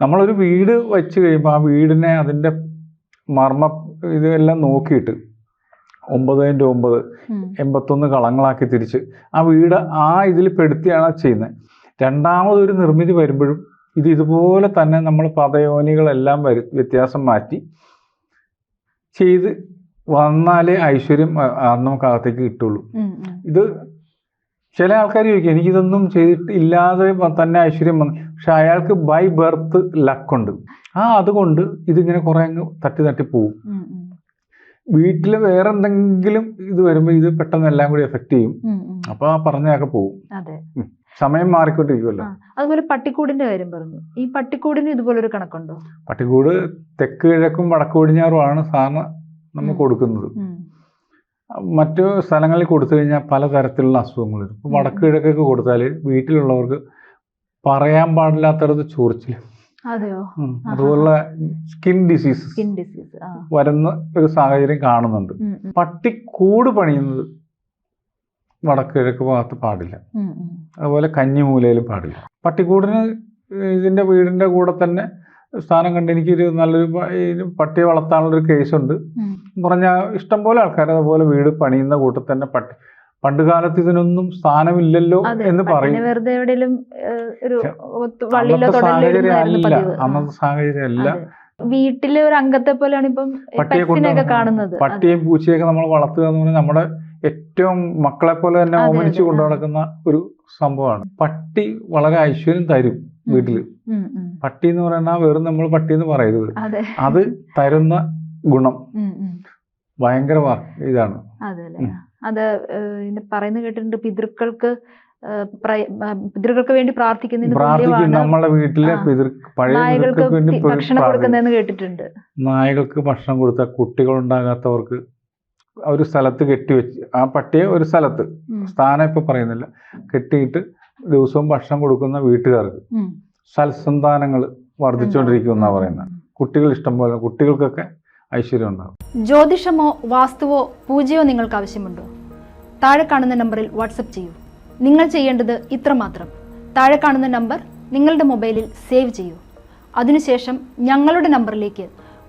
നമ്മളൊരു വീട് വെച്ച് കഴിയുമ്പോൾ ആ വീടിനെ അതിന്റെ മർമ്മ ഇതെല്ലാം നോക്കിയിട്ട് ഒമ്പത് ഇന്റു ഒമ്പത്. എൺപത്തൊന്ന് കളങ്ങളാക്കി തിരിച്ച് ആ വീട് ആ ഇതിൽ പെടുത്തിയാണ് ചെയ്യുന്നത് രണ്ടാമതൊരു നിർമ്മിതി വരുമ്പോഴും ഇത് ഇതുപോലെ തന്നെ നമ്മൾ പദയോനികളെല്ലാം വരും വ്യത്യാസം മാറ്റി ചെയ്ത് വന്നാലേ ഐശ്വര്യം നമുക്ക് അകത്തേക്ക് കിട്ടുള്ളൂ. ഇത് ചില ആൾക്കാർ ചോദിക്കും എനിക്കിതൊന്നും ചെയ്തിട്ട് ഇല്ലാതെ തന്നെ ഐശ്വര്യം വന്നു. പക്ഷെ അയാൾക്ക് ബൈ ബർത്ത് ലക്കുണ്ട് ആ അതുകൊണ്ട് ഇതിങ്ങനെ കുറേ അങ്ങ് തട്ടി തട്ടി പോവും. വീട്ടിൽ വേറെ എന്തെങ്കിലും ഇത് വരുമ്പോൾ ഇത് പെട്ടെന്ന് എല്ലാം കൂടി എഫക്ട് ചെയ്യും. അപ്പൊ ആ പറഞ്ഞൊക്കെ പോവും. സമയം മാറിക്കൊണ്ടിരിക്കുമല്ലോ. അതുപോലെ പട്ടിക്കൂടിന്റെ കാര്യം പറഞ്ഞു. ഈ പട്ടിക്കൂടിന് ഇതുപോലൊരു കണക്കുണ്ടോ? പട്ടിക്കൂട് തെക്ക് കിഴക്കും വടക്കു പടിഞ്ഞാറുമാണ് സാധാരണ നമ്മൾ. കൊടുക്കുന്നത്. മറ്റു സ്ഥലങ്ങളിൽ കൊടുത്തു കഴിഞ്ഞാൽ പലതരത്തിലുള്ള അസുഖങ്ങൾ വരും ഇപ്പോൾ. വടക്ക് കിഴക്കൊക്കെ കൊടുത്താൽ വീട്ടിലുള്ളവർക്ക് പറയാൻ പാടില്ലാത്തടത്ത് ചൊറിച്ചിൽ. അതുപോലുള്ള സ്കിൻ ഡിസീസ് സ്കിൻ ഡിസീസ് ആ. വരുന്ന ഒരു സാഹചര്യം കാണുന്നുണ്ട്. പട്ടി കൂട് പട്ടിക്കൂട് പണിയുന്നത് വടക്ക് കിഴക്ക് ഭാഗത്ത് പാടില്ല. അതുപോലെ കഞ്ഞിമൂലയിലും പാടില്ല. പട്ടിക്കൂടിന് ഇതിന്റെ വീടിന്റെ കൂടെ തന്നെ സ്ഥാനം കണ്ട് എനിക്കൊരു നല്ലൊരു പട്ടിയെ വളർത്താനുള്ളൊരു കേസുണ്ട് ഉം. ഇഷ്ടം ഇഷ്ടംപോലെ ആൾക്കാർ അതുപോലെ വീട് പണിയുന്ന കൂട്ടത്തിൽ തന്നെ പട്ടി പണ്ട് കാലത്ത് ഇതിനൊന്നും സ്ഥാനമില്ലല്ലോ എന്ന് പറയും. അന്നത്തെ സാഹചര്യം അല്ല. അന്നത്തെ സാഹചര്യം അല്ല. വീട്ടിലെ ഒരു അംഗത്തെ പോലെയാണ് ഇപ്പം പട്ടിയെ കാണുന്നത്. പട്ടിയും പൂച്ചയൊക്കെ നമ്മൾ വളർത്തുക എന്ന് പറഞ്ഞാൽ നമ്മുടെ ഏറ്റവും മക്കളെ പോലെ തന്നെ ഓമനിച്ചു കൊണ്ടു നടക്കുന്ന ഒരു സംഭവമാണ്. പട്ടി വളരെ ഐശ്വര്യം തരും വീട്ടിൽ. പട്ടി എന്ന് പറയുന്ന വെറും നമ്മൾ പട്ടി എന്ന് പറയരുത്. അതെ. തരുന്ന ഗുണം. ഭയങ്കര ഇതാണ്. അതെ പറയുന്ന കേട്ടിട്ടുണ്ട് പിതൃക്കൾക്ക് പിതൃകൾക്ക് വേണ്ടി പ്രാർത്ഥിക്കുന്നതിന് പ്രാർത്ഥിക്കും. തുല്യമാണ് നമ്മളെ വീട്ടിലെ പിതൃ പഴയ നായകൾക്ക് ഭക്ഷണം. കൊടുക്കുന്നതെന്ന് കേട്ടിട്ടുണ്ട്. നായകൾക്ക് ഭക്ഷണം കൊടുത്ത കുട്ടികളുണ്ടാകാത്തവർക്ക് ഒരു സ്ഥലത്ത് കെട്ടിവെച്ച് ആ പട്ടിയെ ഒരു സ്ഥലത്ത്. സ്ഥാനം ഇപ്പൊ പറയുന്നില്ല. കെട്ടിയിട്ട് ദിവസവും ഭക്ഷണം കൊടുക്കുന്ന വീട്ടുകാർക്ക്. സൽസന്താനങ്ങൾ വർദ്ധിച്ചുകൊണ്ടിരിക്കും എന്നാ ഉം, പറയുന്നത്. കുട്ടികൾ ഇഷ്ടം പോലെ കുട്ടികൾക്കൊക്കെ ഐശ്വര്യം ഉണ്ടാകും ജ്യോതിഷമോ വാസ്തുവോ പൂജയോ നിങ്ങൾക്ക് ആവശ്യമുണ്ടോ? താഴെ കാണുന്ന നമ്പറിൽ വാട്സപ്പ് ചെയ്യൂ. നിങ്ങൾ ചെയ്യേണ്ടത് ഇത്ര മാത്രം. താഴെ കാണുന്ന നമ്പർ നിങ്ങളുടെ മൊബൈലിൽ സേവ് ചെയ്യൂ. അതിനുശേഷം ഞങ്ങളുടെ നമ്പറിലേക്ക്